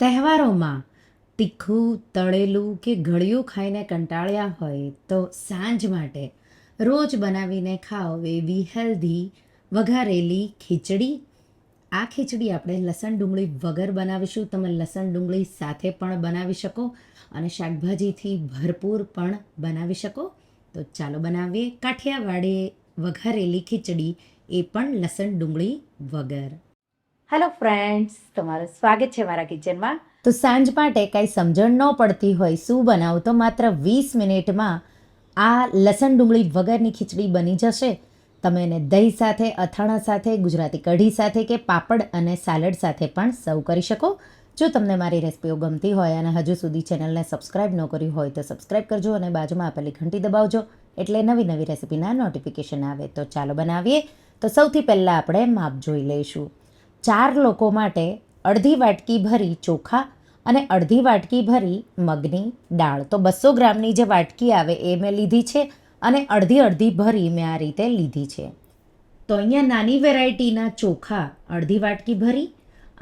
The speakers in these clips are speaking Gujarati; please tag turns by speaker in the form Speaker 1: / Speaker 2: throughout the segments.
Speaker 1: તહેવારોમાં તીખું, તળેલું કે ગળ્યું ખાઈને કંટાળ્યા હોય તો સાંજ માટે રોજ બનાવીને ખાઓ એવી હેલ્ધી વઘારેલી ખીચડી. આ ખીચડી આપણે લસણ ડુંગળી વગર બનાવીશું. તમે લસણ ડુંગળી સાથે પણ બનાવી શકો અને શાકભાજીથી ભરપૂર પણ બનાવી શકો. તો ચાલો બનાવીએ. કાઠિયાવાડી વઘારેલી ખીચડી એ પણ લસણ ડુંગળી વગર. હેલો ફ્રેન્ડ્સ તમારું સ્વાગત છે મારા કિચનમાં તો સાંજ માટે કાંઈ સમજણ ન પડતી હોય શું બનાવું, તો માત્ર વીસ મિનિટમાં આ લસણ ડુંગળી વગરની ખીચડી બની જશે. તમે એને દહીં સાથે, અથાણા સાથે, ગુજરાતી કઢી સાથે કે પાપડ અને સાલડ સાથે પણ સર્વ કરી શકો. જો તમને મારી રેસિપીઓ ગમતી હોય અને હજુ સુધી ચેનલને સબસ્ક્રાઇબ ન કરી હોય તો સબસ્ક્રાઇબ કરજો અને બાજુમાં આપેલી ઘંટી દબાવજો. એટલે નવી નવી રેસિપીના નોટિફિકેશન આવે તો ચાલો બનાવીએ. તો સૌથી પહેલાં આપણે માપ જોઈ લઈશું. ચાર લોકો માટે અડધી વાટકી ભરી ચોખા અને અડધી વાટકી ભરી મગની દાળ. તો બસો ગ્રામની જે વાટકી આવે એ મેં લીધી છે અને અડધી અડધી ભરી મેં આ રીતે લીધી છે. તો અહીંયા નાની વેરાયટીના ચોખા અડધી વાટકી ભરી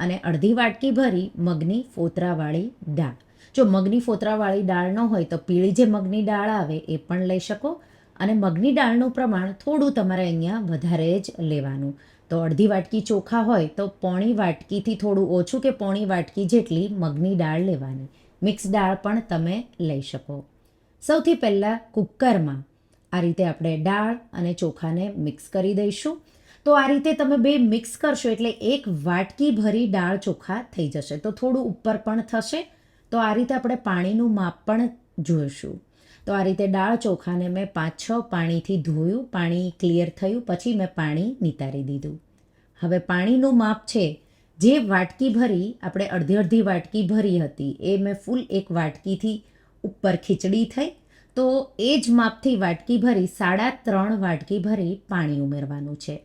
Speaker 1: અને અડધી વાટકી ભરી મગની ફોતરાવાળી દાળ. જો મગની ફોતરાવાળી દાળ ન હોય તો પીળી જે મગની દાળ આવે એ પણ લઈ શકો અને મગની દાળનું પ્રમાણ થોડું તમારે અહીંયા વધારે જ લેવાનું. તો અડધી વાટકી ચોખા હોય તો પોણી વાટકીથી થોડું ઓછું કે પોણી વાટકી જેટલી મગની દાળ લેવાની. મિક્સ દાળ પણ તમે લઈ શકો. સૌથી પહેલાં કુકરમાં આ રીતે આપણે દાળ અને ચોખાને મિક્સ કરી દઈશું. તો આ રીતે તમે બે મિક્સ કરશો એટલે એક વાટકી ભરી દાળ ચોખા થઈ જશે. તો થોડું ઉપર પણ થશે. તો આ રીતે આપણે પાણીનું માપ પણ જોઈશું. તો આ રીતે દાળ ચોખાને મેં પાંચ છ પાણીથી ધોયું, પાણી ક્લિયર થયું, પછી મેં પાણી નિતારી દીધું. હવે પાણીનું માપ છે, જે વાટકી ભરી, આપણે અડધી અડધી વાટકી ભરી હતી, એ મેં ફૂલ એક વાટકીથી ઉપર ખીચડી થઈ, તો એ જ માપથી વાટકી ભરી, સાડા ત્રણ વાટકી ભરી પાણી ઉમેરવાનું છે.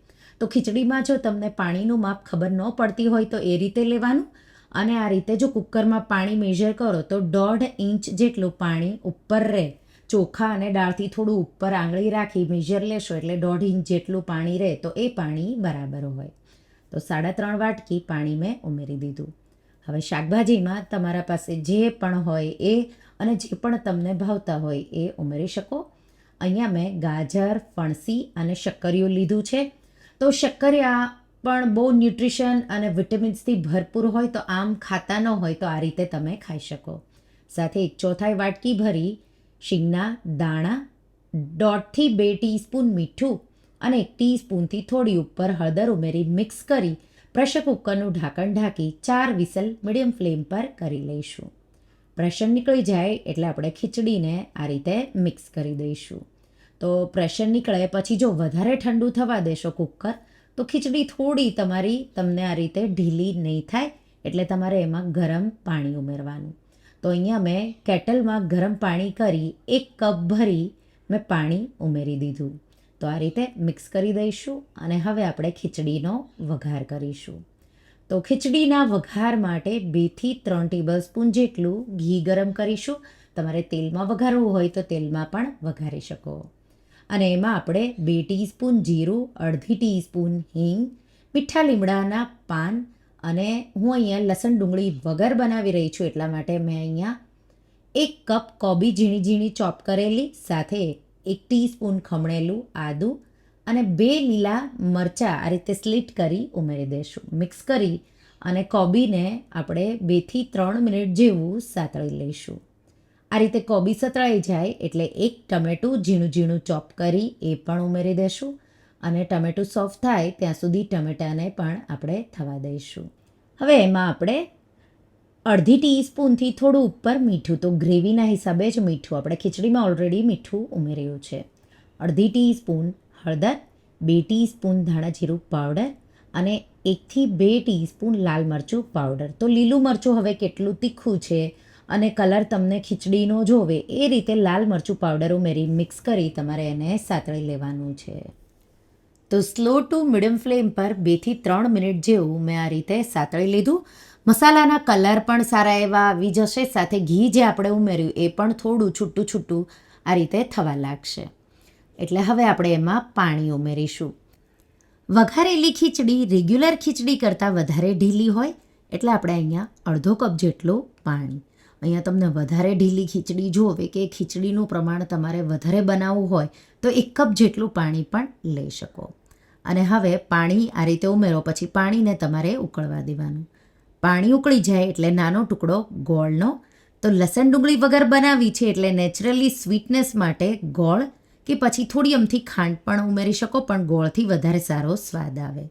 Speaker 1: તો ખીચડીમાં જો તમને પાણીનું માપ ખબર ન પડતી હોય તો એ રીતે લેવાનું, અને આ રીતે જો કુકરમાં પાણી મેજર કરો તો દોઢ ઇંચ જેટલું પાણી ઉપર રહે. ચોખા અને દાળથી થોડું ઉપર આંગળી રાખી મેજર લેશો એટલે દોઢ ઇંચ જેટલું પાણી રહે તો એ પાણી બરાબર હોય. તો સાડા ત્રણ વાટકી પાણી મેં ઉમેરી દીધું. હવે શાકભાજીમાં તમારા પાસે જે પણ હોય એ અને જે પણ તમને ભાવતા હોય એ ઉમેરી શકો. અહીંયા મેં ગાજર, ફણસી અને શક્કરિયું લીધું છે. તો શક્કરિયા પણ બહુ ન્યુટ્રિશન અને વિટામિન્સથી ભરપૂર હોય તો આમ ખાતા ન હોય તો આ રીતે તમે ખાઈ શકો. સાથે એક ચોથાઈ વાટકી ભરી શીંગના દાણા, દોઢથી બે ટીસ્પૂન મીઠું અને એક ટીસ્પૂનથી થોડી ઉપર હળદર ઉમેરી મિક્સ કરી પ્રેશર કુકરનું ઢાંકણ ઢાંકી ચાર વિસલ મીડિયમ ફ્લેમ પર કરી લઈશું. પ્રેશર નીકળી જાય એટલે આપણે ખીચડીને આ રીતે મિક્સ કરી દઈશું. તો પ્રેશર નીકળે પછી જો વધારે ઠંડુ થવા દેશો કુકર, તો ખીચડી થોડી તમારી તમને આ રીતે ઢીલી નહીં થાય એટલે તમારે એમાં ગરમ પાણી ઉમેરવાનું. તો અહીંયા મેં કેટલમાં ગરમ પાણી કરી, એક કપ ભરી મેં પાણી ઉમેરી દીધું. તો આ રીતે મિક્સ કરી દઈશું અને હવે આપણે ખીચડીનો વઘાર કરીશું. તો ખીચડીના વઘાર માટે બેથી ત્રણ ટેબલ સ્પૂન જેટલું ઘી ગરમ કરીશું. તમારે તેલમાં વઘારવું હોય તો તેલમાં પણ વઘારી શકો. અને એમાં આપણે બે ટીસ્પૂન જીરું, અડધી ટીસ્પૂન હિંગ, મીઠા લીમડાના પાન અને હું અહીંયા લસણ ડુંગળી વગર બનાવી રહી છું એટલા માટે મેં અહીંયા એક કપ કોબી ઝીણી ઝીણી ચોપ કરેલી, સાથે એક ટીસ્પૂન ખમણેલું આદું અને બે લીલા મરચાં આ રીતે સ્લીટ કરી ઉમેરી દઈશું. મિક્સ કરી અને કોબીને આપણે બેથી ત્રણ મિનિટ જેવું સાતળી લઈશું. આ રીતે કોબી સતળાઈ જાય એટલે એક ટમેટું ઝીણું ઝીણું ચોપ કરી એ પણ ઉમેરી દઈશું. અને ટમેટું સોફ્ટ થાય ત્યાં સુધી ટમેટાને પણ આપણે થવા દઈશું. હવે એમાં આપણે અડધી ટીસ્પૂનથી થોડું ઉપર મીઠું, તો ગ્રેવીના હિસાબે જ મીઠું, આપણે ખીચડીમાં ઓલરેડી મીઠું ઉમેર્યું છે. અડધી ટીસ્પૂન હળદર, બે ટીસ્પૂન ધાણા જીરું પાવડર અને એકથી બે ટીસ્પૂન લાલ મરચું પાવડર તો લીલું મરચું હવે કેટલું તીખું છે અને કલર તમને ખીચડીનો જોવે, એ રીતે લાલ મરચું પાવડર ઉમેરી મિક્સ કરી તમારે એને સાતળી લેવાનું છે. તો સ્લો ટુ મીડિયમ ફ્લેમ પર બેથી ત્રણ મિનિટ જેવું મેં આ રીતે સાતળી લીધું. મસાલાના કલર પણ સારા એવા આવી જશે, સાથે ઘી જે આપણે ઉમેર્યું એ પણ થોડું છૂટું છૂટું આ રીતે થવા લાગશે. એટલે હવે આપણે એમાં પાણી ઉમેરીશું. વઘારેલી ખીચડી રેગ્યુલર ખીચડી કરતાં વધારે ઢીલી હોય, એટલે આપણે અહીંયા અડધો કપ જેટલું પાણી. અહીંયા તમને વધારે ઢીલી ખીચડી જોવે કે ખીચડીનું પ્રમાણ તમારે વધારે બનાવવું હોય, તો એક કપ જેટલું પાણી પણ લઈ શકો. અને હવે પાણી આ રીતે ઉમેરો, પછી પાણીને તમારે ઉકળવા દેવાનું. પાણી ઉકળી જાય એટલે નાનો ટુકડો ગોળનો. તો લસણ ડુંગળી વગર બનાવી છે એટલે નેચરલી સ્વીટનેસ માટે ગોળ કે પછી થોડી અમથી ખાંડ પણ ઉમેરી શકો, પણ ગોળથી વધારે સારો સ્વાદ આવે.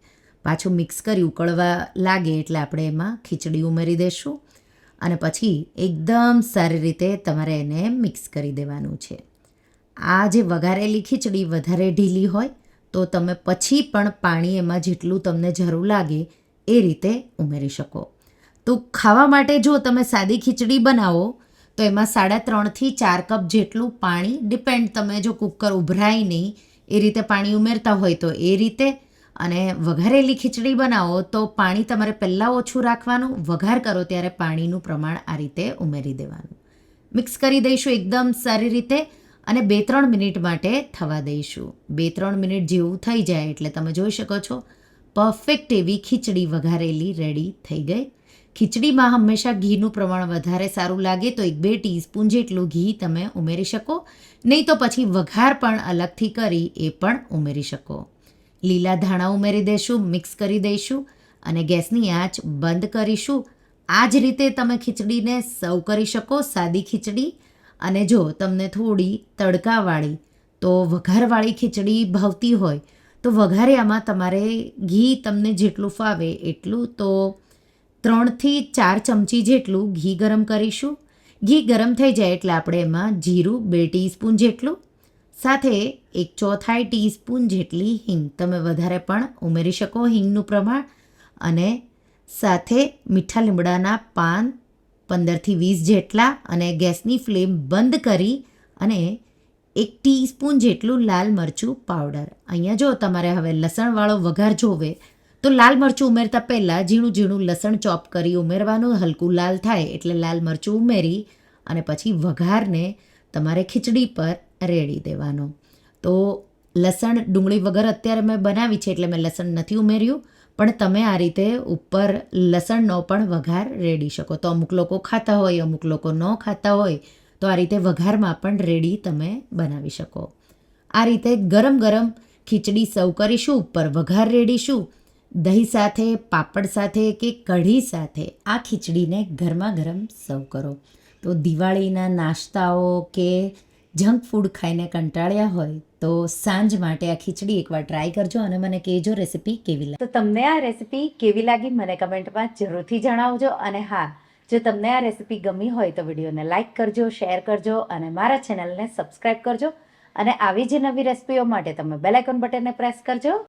Speaker 1: પાછું મિક્સ કરી ઉકળવા લાગે એટલે આપણે એમાં ખીચડી ઉમેરી દઈશું અને પછી એકદમ સારી રીતે તમારે એને મિક્સ કરી દેવાનું છે. આ જે વઘારેલી ખીચડી વધારે ઢીલી હોય તો તમે પછી પણ પાણી એમાં જેટલું તમને જરૂર લાગે એ રીતે ઉમેરી શકો. તો ખાવા માટે જો તમે સાદી ખીચડી બનાવો, તો એમાં સાડા ત્રણથી ચાર કપ જેટલું પાણી, ડિપેન્ડ તમે જો કુકર ઉભરાય નહીં, એ રીતે પાણી ઉમેરતા હોય તો એ રીતે. અને વઘારેલી ખીચડી બનાવો, તો પાણી તમારે પહેલાં ઓછું રાખવાનું, વઘાર કરો ત્યારે પાણીનું પ્રમાણ આ રીતે ઉમેરી દેવાનું. મિક્સ કરી દઈશું એકદમ સારી રીતે. અને બે ત્રણ મિનિટ માટે થવા દઈશું. બે ત્રણ મિનિટ જેવું થઈ જાય એટલે તમે જોઈ શકો છો પરફેક્ટ એવી ખીચડી વઘારેલી રેડી થઈ ગઈ. ખીચડીમાં હંમેશા ઘીનું પ્રમાણ વધારે સારું લાગે તો એક બે ટીસ્પૂન જેટલું ઘી તમે ઉમેરી શકો. નહીં તો પછી વઘાર પણ અલગથી કરી એ પણ ઉમેરી શકો. લીલા ધાણા ઉમેરી દઈશું મિક્સ કરી દઈશું અને ગેસની આંચ બંધ કરીશું. આ જ રીતે તમે ખીચડીને સર્વ કરી શકો, સાદી ખીચડી. અને જો તમને થોડી તડકાવાળી તો વઘારવાળી ખીચડી ભાવતી હોય, તો વઘાર્યામાં તમારે ઘી તમને જેટલું ફાવે એટલું તો ત્રણથી ચાર ચમચી જેટલું ઘી ગરમ કરીશું. ઘી ગરમ થઈ જાય એટલે આપણે એમાં જીરું બે ટીસ્પૂન જેટલું, સાથે એક ચોથાઈ ટીસ્પૂન જેટલી હિંગ. તમે વધારે પણ ઉમેરી શકો હિંગનું પ્રમાણ અને સાથે મીઠા લીમડાના પાન પંદરથી વીસ જેટલા અને ગેસની ફ્લેમ બંધ કરી અને એક ટીસ્પૂન જેટલું લાલ મરચું પાવડર. અહીંયા જો તમારે હવે લસણવાળો વઘાર જોવે, તો લાલ મરચું ઉમેરતા પહેલાં ઝીણું ઝીણું લસણ ચોપ કરી ઉમેરવાનું, હલકું લાલ થાય એટલે લાલ મરચું ઉમેરી અને પછી વઘારને તમારે ખીચડી પર રેડી દેવાનો. તો લસણ ડુંગળી વગર અત્યારે મેં બનાવી છે એટલે મેં લસણ નથી ઉમેર્યું. પણ તમે આ રીતે ઉપર લસણનો પણ વઘાર રેડી શકો. તો અમુક લોકો ખાતા હોય, અમુક લોકો ન ખાતા હોય, તો આ રીતે વઘારમાં પણ રેડી તમે બનાવી શકો. આ રીતે ગરમ ગરમ ખીચડી સર્વ કરીશું, ઉપર વઘાર રેડીશું. દહીં સાથે, પાપડ સાથે કે કઢી સાથે આ ખીચડીને ગરમા ગરમ સર્વ કરો. તો દિવાળીના નાસ્તાઓ કે જંક ફૂડ ખાઈને કંટાળ્યા હોય તો સાંજ માટે આ ખીચડી એકવાર ટ્રાય કરજો અને મને કહેજો રેસીપી કેવી લાગી.
Speaker 2: તો તમને આ રેસીપી કેવી લાગી મને કમેન્ટમાં જરૂરથી જણાવજો અને હા, જો તમને આ રેસીપી ગમી હોય તો વિડીયોને લાઇક કરજો શેર કરજો અને મારા ચેનલને સબસ્ક્રાઇબ કરજો અને આવી જ નવી રેસીપીઓ માટે તમે બેલાઇકોન બટનને પ્રેસ કરજો.